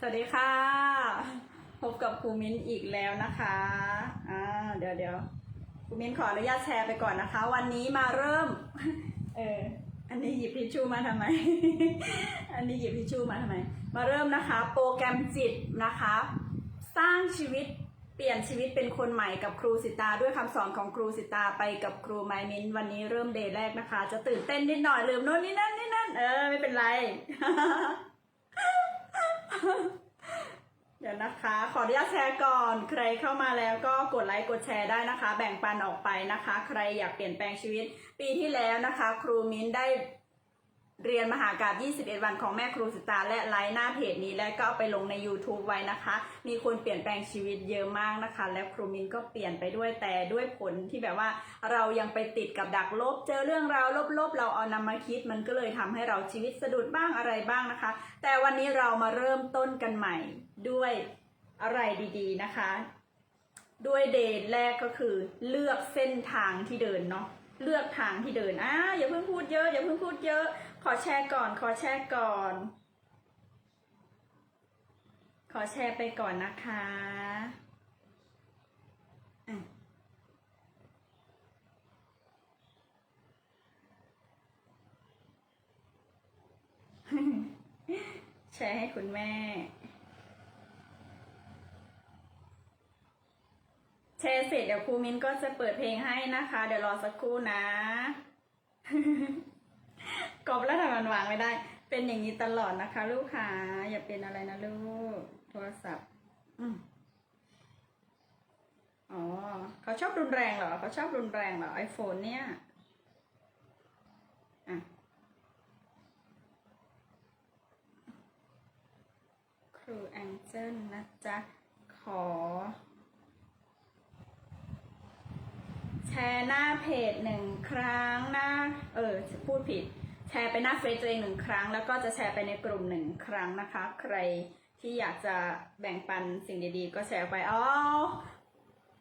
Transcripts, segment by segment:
สวัสดีค่ะ พบกับครูมิ้นอีกแล้วนะคะอ่าเดี๋ยวเดี๋ยวครูมิ้นขออนุญาตแชร์ไปก่อนนะคะ วันนี้มาเริ่ม เอออันนี้หยิบทิชชู่มาทำไม อันนี้หยิบทิชชู่มาทำไม มาเริ่มนะคะ โปรแกรมจิตนะคะ สร้างชีวิตเปลี่ยนชีวิตเป็นคนใหม่กับครูสิตาด้วยคำสอนของครูสิตาไปกับครูไมมินวันนี้เริ่มเดย์แรกนะคะ จะตื่นเต้นนิดหน่อยลืมโน่นนี่นั่นนี่นั่นเออไม่เป็นไร เดี๋ยวนะคะ ขออนุญาตแชร์ก่อน ใครเข้ามาแล้วก็กดไลค์กดแชร์ได้นะคะ แบ่งปันออกไปนะคะ ใครอยากเปลี่ยนแปลงชีวิต ปีที่แล้วนะคะ ครูมิ้นได้ เรียนมหากาบ21 วันของแม่ครูสิตาและไลฟ์หน้าเพจนี้ และก็เอาไปลงใน YouTube ไว้นะคะ มีคนเปลี่ยนแปลงชีวิตเยอะมากนะคะ และครูมินก็เปลี่ยนไปด้วยแต่ด้วยผลที่แบบว่าเรายังไปติดกับดักลบ เจอเรื่องราวลบๆ เราเอานำมาคิด มันก็เลยทำให้เราชีวิตสะดุดบ้างอะไรบ้างนะคะ แต่วันนี้เรามาเริ่มต้นกันใหม่ด้วยอะไรดีๆนะคะ ด้วยเดทแรกก็คือเลือกเส้นทางที่เดินเนาะเลือกทางที่เดินอ่าอย่าเพิ่งพูดเยอะอย่าเพิ่งพูดเยอะ ขอแชร์ก่อน ขอแชร์ก่อน ขอแชร์ไปก่อนนะคะแชร์ให้คุณแม่ แชร์เสร็จเดี๋ยวครูมิ้นก็จะเปิดเพลงให้นะคะ เดี๋ยวรอสักครู่นะ กรอบแล้วทำมันวางไม่ได้ เป็นอย่างนี้ตลอดนะคะ ลูกค้าอย่าเป็นอะไรนะลูก โทรศัพท์อ๋อเขาชอบรุนแรงเหรอเขาชอบรุนแรงเหรอไอโฟนเนี่ยอะครูแองเจิลนะจ๊ะ ขอ แชร์หน้าเพจหนึ่งครั้งหน้า เออพูดผิด แชร์ไปหน้าเฟซตัวเองหนึ่งครั้ง แล้วก็จะแชร์ไปในกลุ่มหนึ่งครั้งนะคะ ใครที่อยากจะแบ่งปันสิ่งดีๆ ก็แชร์ไปอ๋อ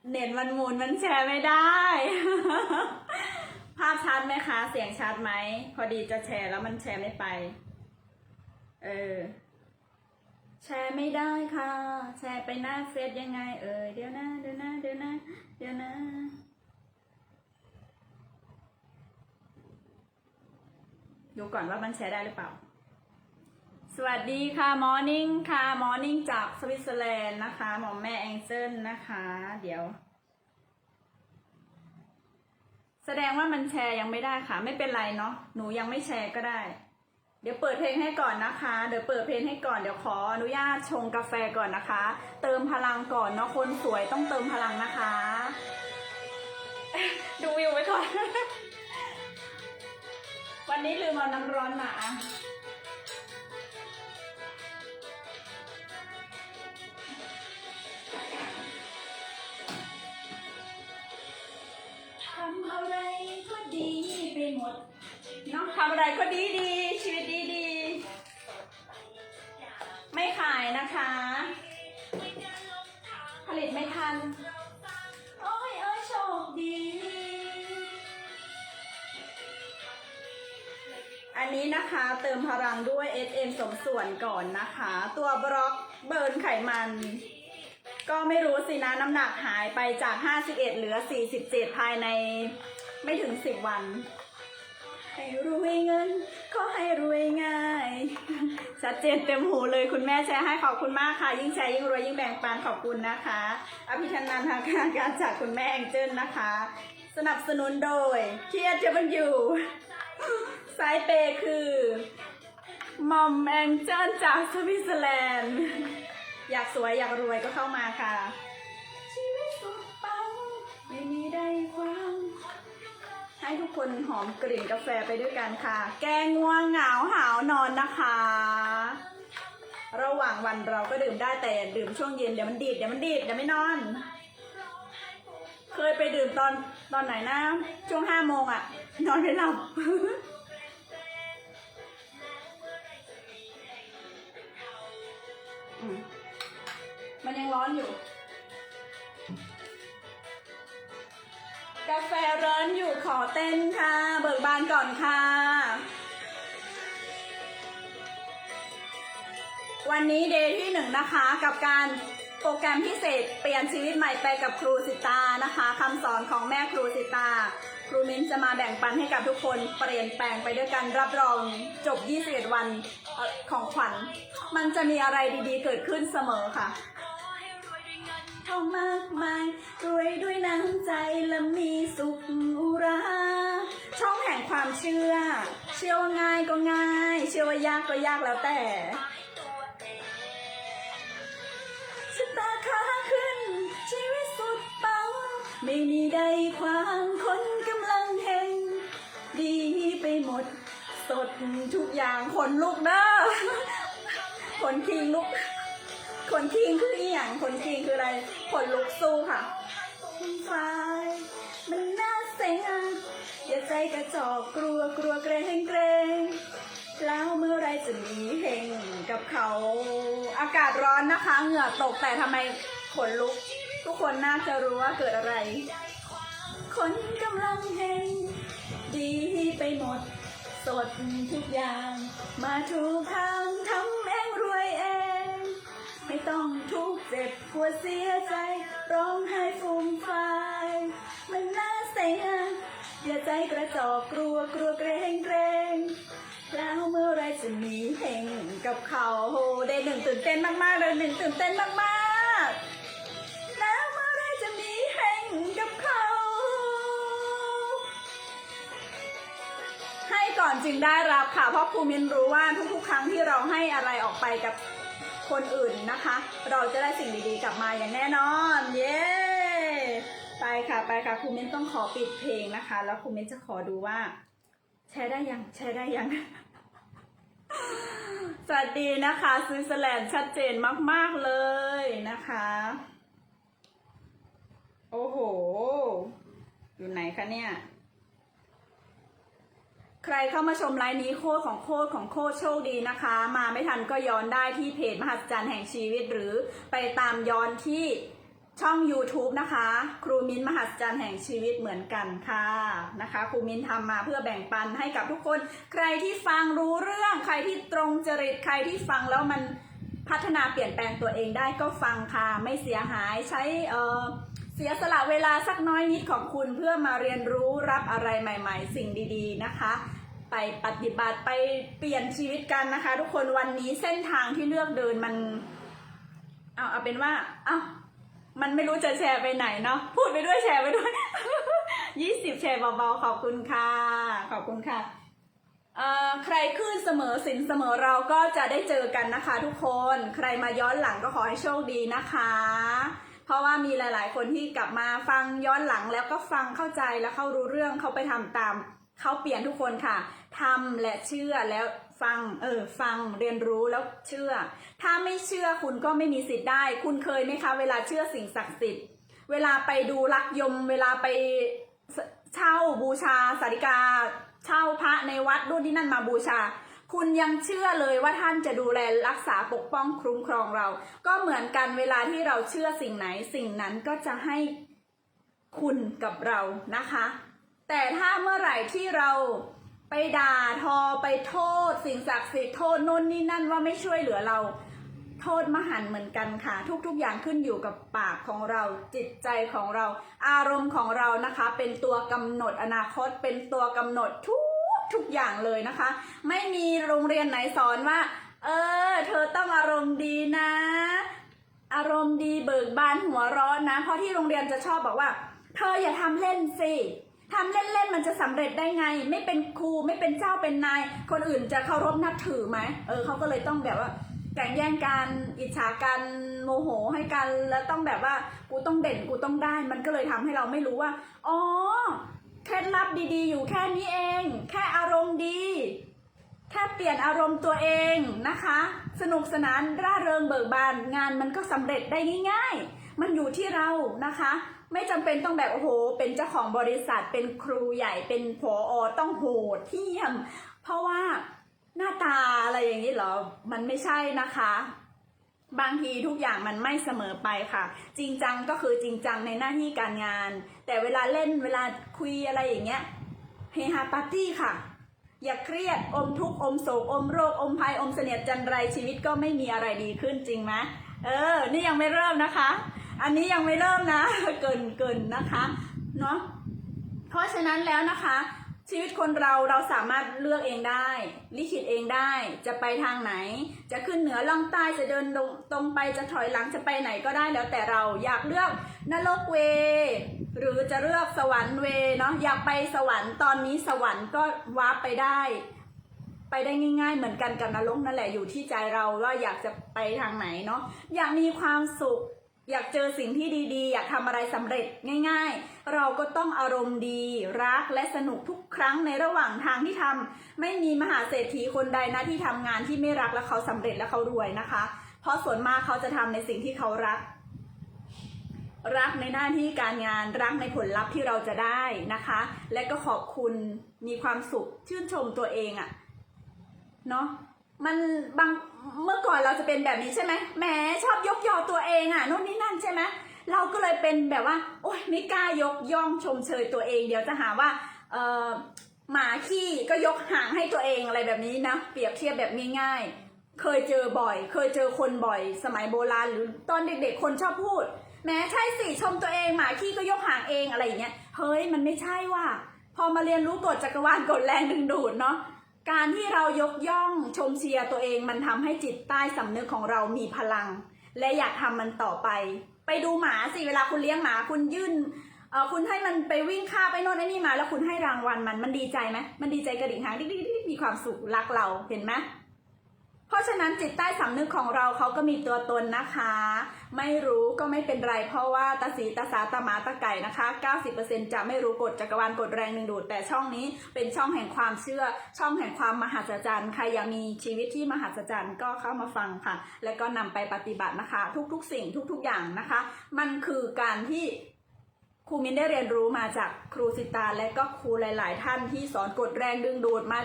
เน็ตมันหมุนมันแชร์ไม่ได้ ภาพชัดไหมคะ เสียงชัดไหม พอดีจะแชร์แล้วมันแชร์ไม่ไป เออ แชร์ไม่ได้ค่ะ แชร์ไปหน้าเฟซยังไง เออเดี๋ยวนะเดี๋ยวนะเดี๋ยวนะเดี๋ยวนะ ดูก่อนว่ามันแชร์ได้หรือเปล่า สวัสดีค่ะมอร์นิ่งค่ะมอร์นิ่งจากสวิตเซอร์แลนด์นะคะ หมอมแม่แองเจิลนะคะ เดี๋ยว แสดงว่ามันแชร์ยังไม่ได้ค่ะ ไม่เป็นไรเนาะหนูยังไม่แชร์ก็ได้ เดี๋ยวเปิดเพลงให้ก่อนนะคะ เดี๋ยวเปิดเพลงให้ก่อนเดี๋ยวขออนุญาตชงกาแฟก่อนนะคะ เติมพลังก่อนเนาะคนสวยต้องเติมพลังนะคะ ดูวิวไว้ก่อน วันนี้ลืมเอาน้ำร้อนมาอะ มพลังด้วย SM สมส่วนก่อนนะคะ ตัวบล็อกเบิร์นไขมัน ก็ไม่รู้สินะน้ำหนักหายไปจาก 51 เหลือ 47 ภายในไม่ถึง 10 วัน ให้รวยเงินขอให้รวยง่ายชัดเจนเต็มหูเลยคุณแม่แชร์ให้ขอบคุณมากค่ะ ยิ่งแชร์ยิ่งรวยยิ่งแบ่งปันขอบคุณนะคะ อภิชันนันทางการการจากคุณแม่แองเจิลนะคะ สนับสนุนโดยเทียร์เจมันอยู่สายเปย์คือ มอมแองเจิลจากสวิตเซอร์แลนด์ อยากสวยอยากรวยก็เข้ามาค่ะ ชีวิตสุดปังไม่มีได้ความให้ทุกคนหอมกลิ่นกาแฟไปด้วยกันค่ะ แกงง่วงเหงาหาวนอนนะคะ ระหว่างวันเราก็ดื่มได้แต่ดื่มช่วงเย็นเดี๋ยวมันดีดเดี๋ยวมันดีดเดี๋ยวไม่นอน เคยไปดื่มตอนตอนไหนนะ ช่วงห้าโมงอะนอนไม่หลับ มันยังร้อนอยู่ กาแฟร้อนอยู่ขอเต้นค่ะ เบิกบานก่อนค่ะ วันนี้เดย์ที่หนึ่งนะคะกับการโปรแกรมพิเศษเปลี่ยนชีวิตใหม่ไปกับครูสิตานะคะคำสอนของแม่ครูสิตา ครูมิ้นจะมาแบ่งปันให้กับทุกคนเปลี่ยนแปลงไปด้วยกันรับรองจบ 21 วันเอ่อของขวัญ มันจะมีอะไรดีๆเกิดขึ้นเสมอค่ะ ทองมากมายรวยด้วยน้ำใจและมีสุขอุรา ช่องแห่งความเชื่อ เชื่อว่าง่ายก็ง่าย เชื่อว่ายากก็ยากแล้วแต่ชะตาขาขึ้น ชีวิตสุดปัง ไม่มีใดความคนกำลังเฮงดีไปหมด สดทุกอย่างคนลุกเด้อคนคิงลุก คนคิงคืออีหยังคนคิงคืออะไรคนลุกสู้ค่ะฟายมันน่าเสียอย่าใจกระจอกกลัวกลัวเกรงเกรงแล้วเมื่อไรจะมีเฮงกับเขา อากาศร้อนนะคะ เหงื่อตกแต่ทำไมขนลุก ทุกคนน่าจะรู้ว่าเกิดอะไร คนกำลังเฮงดีไปหมด สดทุกอย่างมาถูกทาง ต้องทุกข์เจ็บปวดเสียใจ ร้องไห้ฟูมฟายมันน่าเสียอย่าใจกระจอกกลัวกลัวเกรงเกรงแล้วเมื่อไรจะมีเฮงกับเขาโหเดย์หนึ่งตื่นเต้นมากๆเลยหนึ่งตื่นเต้นมากๆ แล้วเมื่อไรจะมีเฮงกับเขา ให้ก่อนจึงได้รับค่ะ เพราะครูมินรู้ว่าทุกๆ ครั้งที่เราให้อะไรออกไปกับ คนอื่นนะคะ เราจะได้สิ่งดีๆกลับมาอย่างแน่นอน เย้ไปค่ะไปค่ะครูมินต้องขอปิดเพลงนะคะ แล้วครูมินจะขอดูว่าแชร์ได้ยังแชร์ได้ยังสวัสดีนะคะสวิตเซอร์แลนด์ชัดเจนมาก ๆ เลยนะคะ โอ้โห อยู่ไหนคะเนี่ย ใครเข้ามาชมไลน์นี้โคตรของโคตรของโคตรโชคดีนะคะ มาไม่ทันก็ย้อนได้ที่เพจมหัศจรรย์แห่งชีวิต หรือไปตามย้อนที่ช่อง YouTube นะคะ ครูมิ้นมหัศจรรย์แห่งชีวิตเหมือนกันค่ะนะคะ ครูมิ้นทำมาเพื่อแบ่งปันให้กับทุกคน ใครที่ฟังรู้เรื่อง ใครที่ตรงจริตใครที่ฟังแล้วมันพัฒนาเปลี่ยนแปลงตัวเองได้ก็ฟังค่ะ ไม่เสียหายใช้เออ เสียสละเวลาสักน้อยนิดของคุณเพื่อมาเรียนรู้รับอะไรใหม่ ๆ สิ่งดีๆนะคะ ไปปฏิบัติไปเปลี่ยนชีวิตกันนะคะ ทุกคนวันนี้เส้นทางที่เลือกเดินมันเอาเอาเป็นว่าเอามันไม่รู้จะแชร์ไปไหนเนาะพูดไปด้วยแชร์ไปด้วยยี่สิบแชร์เบาๆขอบคุณค่ะขอบคุณค่ะเอ่อใครขึ้นเสมอสินเสมอเราก็จะได้เจอกันนะคะ ทุกคน ใครมาย้อนหลังก็ขอให้โชคดีนะคะ เพราะว่ามีหลาย ๆ คนที่กลับมาฟังย้อนหลังแล้วก็ฟังเข้าใจแล้วเข้ารู้เรื่องเขาไปทำตามเขาเปลี่ยนทุกคนค่ะทำและเชื่อแล้วฟังเออฟังเรียนรู้แล้วเชื่อ ถ้าไม่เชื่อคุณก็ไม่มีสิทธิ์ได้ คุณเคยไหมคะ เวลาเชื่อสิ่งศักดิ์สิทธิ์ เวลาไปดูลักยม เวลาไปเช่าบูชาสาริกา เช่าพระในวัดรุ่นที่นั่นมาบูชา คุณยังเชื่อเลยว่าท่านจะดูแลรักษาปกป้องคุ้มครองเรา ก็เหมือนกันเวลาที่เราเชื่อสิ่งไหน สิ่งนั้นก็จะให้คุณกับเรานะคะ แต่ถ้าเมื่อไหร่ที่เราไปด่าทอไปโทษ สิ่งศักดิ์สิทธิ์โทษโน่นนี่นั่นว่าไม่ช่วยเหลือเราโทษมหันต์เหมือนกันค่ะ ทุกๆอย่างขึ้นอยู่กับปากของเราจิตใจของเรา อารมณ์ของเรานะคะ เป็นตัวกำหนดอนาคตเป็นตัวกำหนดทุก ทุกอย่างเลยนะคะ ไม่มีโรงเรียนไหนสอนว่า เออ เธอต้องอารมณ์ดีนะ อารมณ์ดีเบิกบานหัวร้อนนะ เพราะที่โรงเรียนจะชอบบอกว่า เธออย่าทำเล่นสิทำเล่นๆมันจะสำเร็จได้ไง ไม่เป็นครูไม่เป็นเจ้าเป็นนาย คนอื่นจะเคารพนับถือไหมเออเขาก็เลยต้องแบบว่าแข่งแย่งกันอิจฉากันโมโหให้กันแล้วต้องแบบว่ากูต้องเด่นกูต้องได้ มันก็เลยทำให้เราไม่รู้ว่า อ๋อ เคล็ดลับดีๆ อยู่แค่นี้เอง แค่อารมณ์ดี แค่เปลี่ยนอารมณ์ตัวเองนะคะ สนุกสนานร่าเริงเบิกบานงานมันก็สำเร็จได้ง่าย ๆ มันอยู่ที่เรานะคะ ไม่จำเป็นต้องแบบโอ้โห เป็นเจ้าของบริษัทเป็นครูใหญ่เป็นผออต้องโหดเที่ยม เพราะว่าหน้าตาอะไรอย่างนี้เหรอ มันไม่ใช่นะคะ บางทีทุกอย่างมันไม่เสมอไปค่ะ จริงจังก็คือจริงจังในหน้าที่การงาน แต่เวลาเล่นเวลาคุยอะไรอย่างเงี้ยเฮฮาปาร์ตี้ค่ะ อย่าเครียดอมทุกข์อมโศกอมโรคอมภัยอมเสนียดจันไรชีวิตก็ไม่มีอะไรดีขึ้นจริงไหมเออ นี่ยังไม่เริ่มนะคะ อันนี้ยังไม่เริ่มนะ เกินเกินนะคะเนาะเพราะฉะนั้นแล้วนะคะ ชีวิตคนเราเราสามารถเลือกเองได้ ลิขิตเองได้ จะไปทางไหน จะขึ้นเหนือล่องใต้จะเดินตรงไปจะถอยหลังจะไปไหนก็ได้แล้วแต่เราอยากเลือกนรกเว หรือจะเลือกสวรรค์เวเนาะอยากไปสวรรค์ตอนนี้สวรรค์ก็วาร์ปไปได้ ไปได้ง่าย ๆ เหมือนกันกับนรกนั่นแหละอยู่ที่ใจเราว่าอยากจะไปทางไหนเนาะอยากมีความสุข อยากเจอสิ่งที่ดีๆ อยากทำอะไรสำเร็จง่าย ๆ เราก็ต้องอารมณ์ดีรักและสนุกทุกครั้งในระหว่างทางที่ทำไม่มีมหาเศรษฐีคนใดนะที่ทำงานที่ไม่รักและเขาสำเร็จและเขารวยนะคะ เพราะส่วนมากเขาจะทำในสิ่งที่เขารัก รักในหน้าที่การงานรักในผลลัพธ์ที่เราจะได้นะคะ และก็ขอบคุณมีความสุขชื่นชมตัวเองอะเนาะ มันบางเมื่อก่อนเราจะเป็นแบบนี้ใช่ไหมแหมชอบยกยอตัวเองอะนู่นนี่นั่นใช่ไหมเราก็เลยเป็นแบบว่า โอ๊ยไม่กล้ายกย่องชมเชยตัวเอง เดี๋ยวจะหาว่าเออหมาขี้ก็ยกหางให้ตัวเองอะไรแบบนี้นะเปรียบเทียบแบบง่ายๆ เคยเจอบ่อย เคยเจอคนบ่อย สมัยโบราณหรือตอนเด็กๆคนชอบพูดแม้ใช่สิชมตัวเองหมาขี้ก็ยกหางเองอะไรอย่างเงี้ยเฮ้ยมันไม่ใช่ว่าพอมาเรียนรู้กฎจักรวาลกฎแรงดึงดูดเนาะ การที่เรายกย่องชมเชียร์ตัวเองมันทำให้จิตใต้สำนึกของเรามีพลัง และอยากทำมันต่อไป ไปดูหมาสิเวลาคุณเลี้ยงหมาคุณยื่นเออคุณให้มันไปวิ่งข้าไปโน่นไอ้นี่มา แล้วคุณให้รางวัลมันมันดีใจไหมมันดีใจกระดิ่งหางดิ๊ดดิ๊กดิ๊กมีความสุขรักเราเห็นไหม เพราะฉะนั้นจิตใต้สำนึกของเราเขาก็มีตัวตนนะคะ ไม่รู้ก็ไม่เป็นไร เพราะว่าตาสีตาสาตาหมาตาไก่นะคะ 90%จะไม่รู้กฎจักรวาลกฎแรงดึงดูด แต่ช่องนี้เป็นช่องแห่งความเชื่อ ช่องแห่งความมหัศจรรย์ใครอยากมีชีวิตที่มหัศจรรย์ก็เข้ามาฟังค่ะ แล้วก็นำไปปฏิบัตินะคะ ทุกๆ สิ่งทุก ๆ อย่างนะคะ มันคือการที่ครูมินได้เรียนรู้มาจากครูสิตาและก็ครูหลาย ๆ ท่านที่สอนกฎแรงดึงดูดมา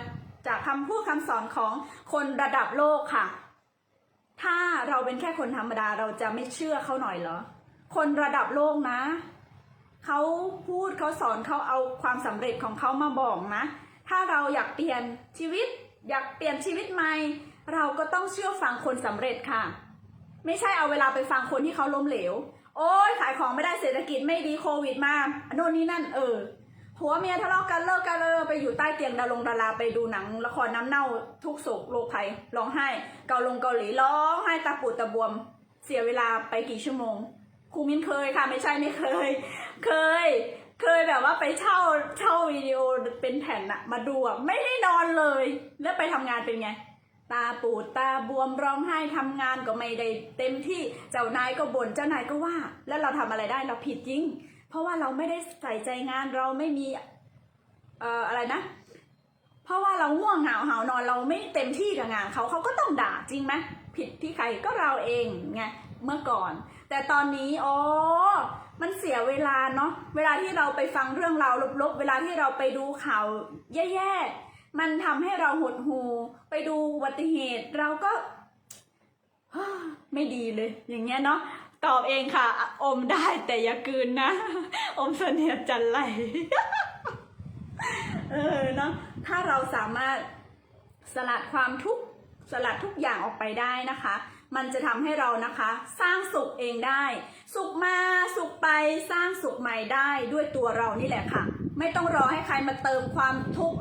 จากคำพูดคำสอนของคนระดับโลกค่ะ ถ้าเราเป็นแค่คนธรรมดาเราจะไม่เชื่อเขาหน่อยเหรอ คนระดับโลกนะ เขาพูดเขาสอนเขาเอาความสำเร็จของเขามาบอกนะ ถ้าเราอยากเปลี่ยนชีวิต อยากเปลี่ยนชีวิตใหม่ เราก็ต้องเชื่อฟังคนสำเร็จค่ะ ไม่ใช่เอาเวลาไปฟังคนที่เขาล้มเหลว โอ้ยขายของไม่ได้เศรษฐกิจไม่ดีโควิดมาโน่นนี่นั่นเออ ผัวเมียทะเลาะกันเลิกกันเลยไปอยู่ใต้เตียงดารงดาราไปดูหนัง ละครน้ำเน่าทุกโศกโรคภัยร้องไห้ เกาลงเกาหลีร้องไห้ตาปูดตาบวม เสียเวลาไปกี่ชั่วโมงครูมิ้นเคยค่ะไม่ใช่ไม่เคย เคย เคยแบบว่าไปเช่าเช่าวิดีโอเป็นแผ่นอะมาดูอะไม่ได้นอนเลย แล้วไปทำงานเป็นไง ตาปูดตาบวมร้องไห้ทำงานก็ไม่ได้เต็มที่เจ้านายก็บ่นเจ้านายก็ว่า แล้วเราทำอะไรได้เราผิดจริง เพราะว่าเราไม่ได้ใส่ใจงานเราไม่มีเอ่ออะไรนะ เพราะว่าเราง่วงเหงาเหานอนเราไม่เต็มที่กับงานเขาเขาก็ต้องด่าจริงไหมผิดที่ใครก็เราเองไงเมื่อก่อน แต่ตอนนี้อ๋อมันเสียเวลาเนาะเวลาที่เราไปฟังเรื่องราวลบๆ เวลาที่เราไปดูข่าวแย่ๆ มันทำให้เราหดหูไปดูอุบัติเหตุเราก็ไม่ดีเลยอย่างเงี้ยเนาะ ตอบเองค่ะ อมได้แต่อย่ากืนนะ อมเสนียดจันไรเออเนาะถ้าเราสามารถสลัดความทุกข์สลัดทุกอย่างออกไปได้นะคะ มันจะทำให้เรานะคะ สร้างสุขเองได้ สุขมาสุขไปสร้างสุขใหม่ได้ด้วยตัวเรานี่แหละค่ะ ไม่ต้องรอให้ใครมาเติมความทุกข์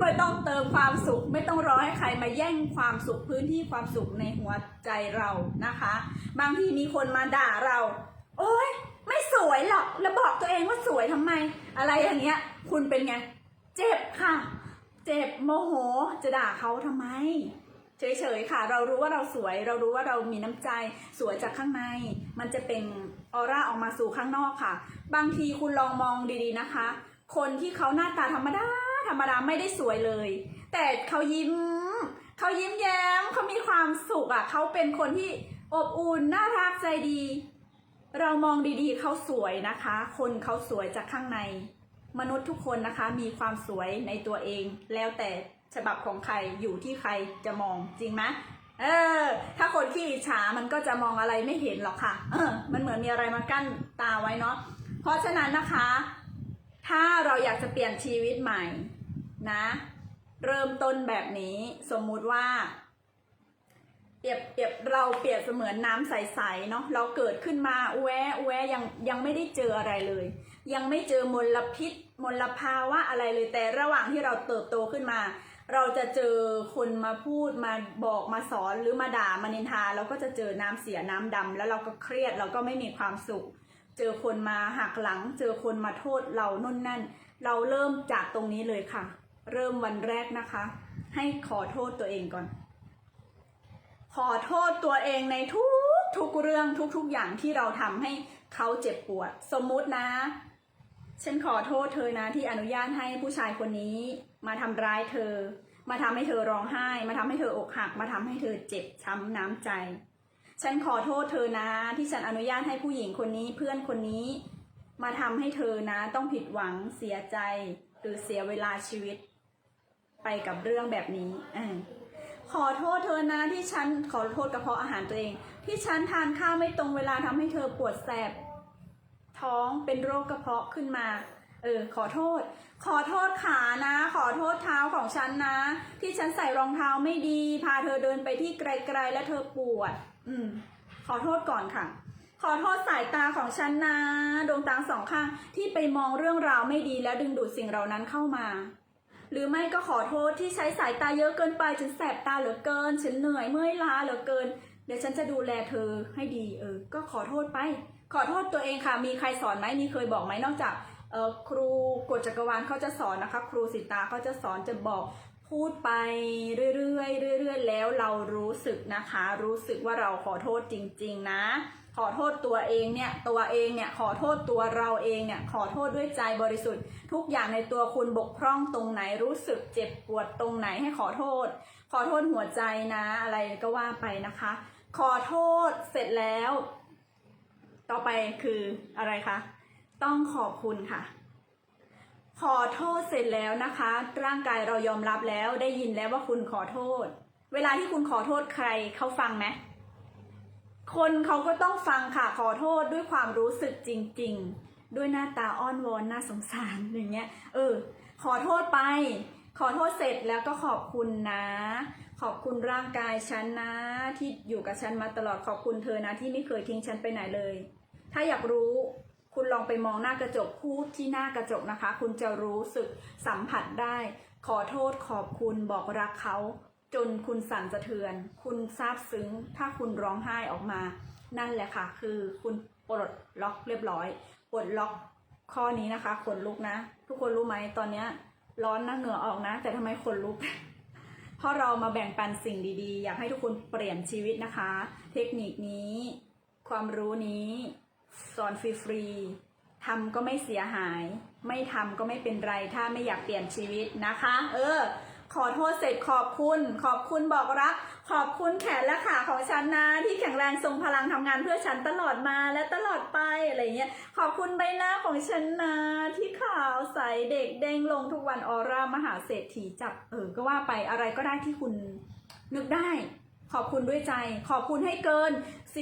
ไม่ต้องเติมความสุข ไม่ต้องรอให้ใครมาแย่งความสุขพื้นที่ความสุขในหัวใจเรานะคะ บางทีมีคนมาด่าเรา โอ๊ยไม่สวยหรอกแล้วบอกตัวเองว่าสวยทำไม อะไรอย่างเงี้ย คุณเป็นไง เจ็บค่ะ เจ็บโมโหจะด่าเขาทำไมเฉยๆค่ะ เรารู้ว่าเราสวย เรารู้ว่าเรามีน้ำใจสวยจากข้างใน มันจะเป็นออร่าออกมาสู่ข้างนอกค่ะ บางทีคุณลองมองดีๆนะคะ คนที่เขาหน้าตาธรรมดาธรรมดาไม่ได้สวยเลย แต่เขายิ้ม เขายิ้มแย้มเขามีความสุขอะเขาเป็นคนที่อบอุ่นน่ารักใจดี เรามองดีๆ เขาสวยนะคะ คนเขาสวยจากข้างใน มนุษย์ทุกคนนะคะ มีความสวยในตัวเอง แล้วแต่ฉบับของใครอยู่ที่ใครจะมองจริงไหมเออ ถ้าคนขี้อิจฉามันก็จะมองอะไรไม่เห็นหรอกค่ะ เออ มันเหมือนมีอะไรมากั้นตาไว้เนาะเพราะฉะนั้นนะคะ ถ้าเราอยากจะเปลี่ยนชีวิตใหม่นะ เริ่มต้นแบบนี้สมมุติว่า เปรียบเปรียบเราเปรียบเสมือนน้ำใสๆเนาะเราเกิดขึ้นมาแวะแวะยังยังไม่ได้เจออะไรเลย ยังไม่เจอมลพิษมลภาวะอะไรเลยแต่ระหว่างที่เราเติบโตขึ้นมา เราจะเจอคนมาพูดมาบอกมาสอนหรือมาด่ามานินทาเราก็จะเจอน้ำเสียน้ำดำแล้วเราก็เครียดเราก็ไม่มีความสุข เจอคนมาหักหลัง เจอคนมาโทษเราน่นนั่น เราเริ่มจากตรงนี้เลยค่ะ เริ่มวันแรกนะคะ ให้ขอโทษตัวเองก่อน ขอโทษตัวเองในทุกทุกเรื่องทุกๆอย่างที่เราทำให้เขาเจ็บปวด สมมุตินะ ฉันขอโทษเธอนะที่อนุญาตให้ผู้ชายคนนี้ มาทำร้ายเธอ มาทำให้เธอร้องไห้ มาทำให้เธออกหัก มาทำให้เธอเจ็บช้ำน้ำใจ ฉันขอโทษเธอนะ ที่ฉันอนุญาตให้ผู้หญิงคนนี้เพื่อนคนนี้ มาทำให้เธอนะ ต้องผิดหวังเสียใจ หรือเสียเวลาชีวิต ไปกับเรื่องแบบนี้อขอโทษเธอนะที่ฉันขอโทษกระเพาะอาหารตัวเอง ที่ฉันทานข้าวไม่ตรงเวลาทำให้เธอปวดแสบ ท้องเป็นโรคกระเพาะขึ้นมาเออขอโทษ ขอโทษขานะ ขอโทษเท้าของฉันนะ ที่ฉันใส่รองเท้าไม่ดี พาเธอเดินไปที่ไกลๆและเธอปวด อืม ขอโทษก่อนค่ะ ขอโทษสายตาของฉันนะดวงตาสองข้างที่ไปมองเรื่องราวไม่ดีแล้วดึงดูดสิ่งเหล่านั้นเข้ามา หรือไม่ก็ขอโทษที่ใช้สายตาเยอะเกินไปจนแสบตาเหลือเกินฉันเหนื่อยเมื่อยล้าเหลือเกิน เดี๋ยวฉันจะดูแลเธอให้ดี เออ ก็ขอโทษไป ขอโทษตัวเองค่ะ มีใครสอนไหมมีเคยบอกไหมนอกจากออครูกฎจักรวาลเขาจะสอนนะคะ ครูสิตาเขาจะสอนจะบอก พูดไปเรื่อยๆเรื่อยๆแล้วเรารู้สึกนะคะ รู้สึกว่าเราขอโทษจริง ๆ นะ ขอโทษตัวเองเนี่ยตัวเองเนี่ยขอโทษตัวเราเองเนี่ยขอโทษด้วยใจบริสุทธิ์ ทุกอย่างในตัวคุณบกพร่องตรงไหนรู้สึกเจ็บปวดตรงไหนให้ขอโทษ ขอโทษหัวใจนะ อะไรก็ว่าไปนะคะ ขอโทษเสร็จแล้ว ต่อไปคืออะไรคะต้องขอบคุณค่ะ ขอโทษเสร็จแล้วนะคะ ร่างกายเรายอมรับแล้วได้ยินแล้วว่าคุณขอโทษ เวลาที่คุณขอโทษใครเขาฟังไหมคนเขาก็ต้องฟังค่ะขอโทษด้วยความรู้สึกจริง ๆ ด้วยหน้าตาอ้อนวอนน่าสงสารอย่างเงี้ย เออ ขอโทษไป ขอโทษเสร็จแล้วก็ขอบคุณนะ ขอบคุณร่างกายฉันนะ ที่อยู่กับฉันมาตลอดขอบคุณเธอนะที่ไม่เคยทิ้งฉันไปไหนเลย ถ้าอยากรู้ คุณลองไปมองหน้ากระจกพูดที่หน้ากระจกนะคะ คุณจะรู้สึกสัมผัสได้ ขอโทษขอบคุณบอกรักเขา จนคุณสั่นสะเทือน คุณซาบซึ้ง ถ้าคุณร้องไห้ออกมา นั่นแหละค่ะ คือคุณปลดล็อกเรียบร้อยปลดล็อกข้อนี้นะคะขนลุกนะ ทุกคนรู้ไหมตอนเนี้ยร้อนนะเหงื่อออกนะ แต่ทำไมขนลุก เพราะเรามาแบ่งปันสิ่งดีๆ อยากให้ทุกคนเปลี่ยนชีวิตนะคะ เทคนิคนี้ ความรู้นี้ สอนฟรีๆทำก็ไม่เสียหาย ไม่ทำก็ไม่เป็นไร ถ้าไม่อยากเปลี่ยนชีวิตนะคะ เออ ขอโทษเสร็จขอบคุณ ขอบคุณบอกรัก ขอบคุณแขนและขาของฉันนะ ที่แข็งแรงทรงพลังทำงานเพื่อฉันตลอดมาและตลอดไปอะไรเงี้ย ขอบคุณใบหน้าของฉันนะที่ขาวใสเด็กเด้งลงทุกวันออร่ามหาเศรษฐีจับเออก็ว่าไปอะไรก็ได้ที่คุณนึกได้ ขอบคุณด้วยใจ ขอบคุณให้เกิน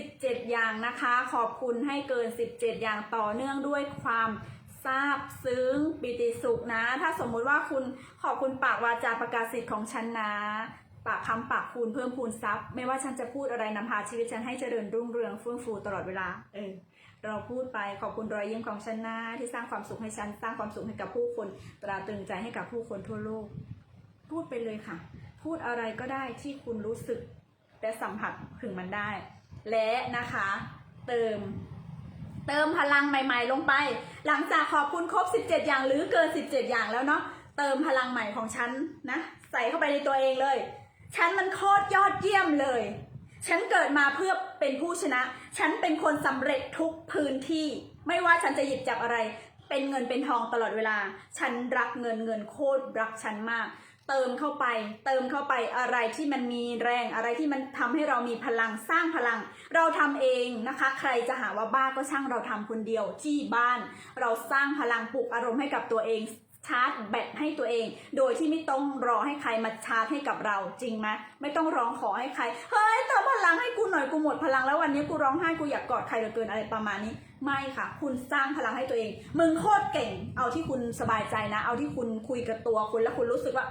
17 อย่างนะคะ ขอบคุณให้เกิน 17 อย่างต่อเนื่องด้วยความซาบซึ้งปิติสุขนะ ถ้าสมมุติว่าคุณขอบคุณปากวาจาประกาศสิทธิ์ของฉันนะ ปากคำปากคูณเพิ่มพูนทรัพย์ ไม่ว่าฉันจะพูดอะไรนำพาชีวิตฉันให้เจริญรุ่งเรืองเฟื่องฟูตลอดเวลา เออเราพูดไปขอบคุณรอยยิ้มของฉันนะที่สร้างความสุขให้ฉัน สร้างความสุขให้กับผู้คน ตราตรึงใจให้กับผู้คนทั่วโลก พูดไปเลยค่ะ พูดอะไรก็ได้ที่คุณรู้สึก และสัมผัสถึงมันได้ และนะคะ เติม เติมพลังใหม่ ๆ ลงไป หลังจากขอบคุณครบ 17 อย่างหรือเกิน 17 อย่างแล้วเนาะเติมพลังใหม่ของฉันนะใส่เข้าไปในตัวเองเลย ฉันมันโคตรยอดเยี่ยมเลย ฉันเกิดมาเพื่อเป็นผู้ชนะ ฉันเป็นคนสำเร็จทุกพื้นที่ ไม่ว่าฉันจะหยิบจับอะไร เป็นเงินเป็นทองตลอดเวลา ฉันรักเงินเงินโคตรรักฉันมาก เติมเข้าไป เติมเข้าไปอะไรที่มันมีแรงอะไรที่มันทำให้เรามีพลังสร้างพลัง เราทำเองนะคะ ใครจะหาว่าบ้าก็ช่างเราทำคนเดียวที่บ้าน เราสร้างพลังปลุกอารมณ์ให้กับตัวเอง ชาร์จแบตให้ตัวเอง โดยที่ไม่ต้องรอให้ใครมาชาร์จให้กับเราจริงไหมไม่ต้องร้องขอให้ใคร เฮ้ยเติมพลังให้กูหน่อยกูหมดพลังแล้ววันนี้กูร้องไห้กูอยากกอดใครเหลือเกินอะไรประมาณนี้ ไม่ค่ะ คุณสร้างพลังให้ตัวเอง มึงโคตรเก่ง เอาที่คุณสบายใจนะ เอาที่คุณคุยกับตัวคุณแล้วคุณรู้สึกว่า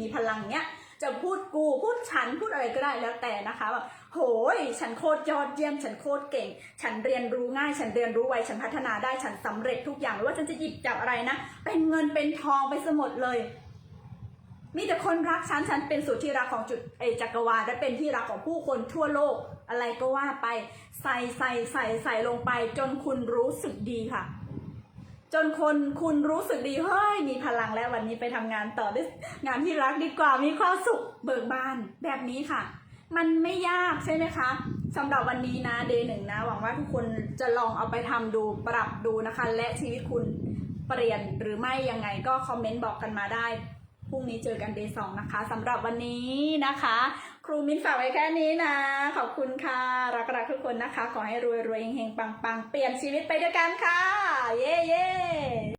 มีพลังเนี้ยจะพูดกูพูดฉันพูดอะไรก็ได้แล้วแต่นะคะแบบ โหย ฉันโคตรยอดเยี่ยม ฉันโคตรเก่ง ฉันเรียนรู้ง่าย ฉันเรียนรู้ไว ฉันพัฒนาได้ ฉันสำเร็จทุกอย่างไม่ว่าฉันจะหยิบจับอะไรนะ เป็นเงินเป็นทองไปสมดเลย มีแต่คนรักฉัน ฉันเป็นสุดที่รักของจุดเอจักรวาลและเป็นที่รักของผู้คนทั่วโลก อะไรก็ว่าไป ใส่ใส่ใส่ใส่ลงไป จนคุณรู้สึกดีค่ะจนคนคุณรู้สึกดีเฮ้ยมีพลังแล้ววันนี้ไปทำงานต่อด้วยงานที่รักดีกว่ามีความสุขเบิกบานแบบนี้ค่ะ มันไม่ยากใช่ไหมคะสำหรับวันนี้นะเดย์หนึ่งนะ หวังว่าทุกคนจะลองเอาไปทำดูปรับดูนะคะ และชีวิตคุณเปลี่ยนหรือไม่ยังไงก็คอมเมนต์บอกกันมาได้พรุ่งนี้เจอกันเดย์สองนะคะสำหรับวันนี้นะคะ ครูมิ้นฝากไว้แค่นี้นะ ขอบคุณค่ะ รักรักๆทุกคนนะคะ ขอให้รวยรวยๆเฮงๆปังๆเปลี่ยนชีวิตไปด้วยกันค่ะ เย้เย้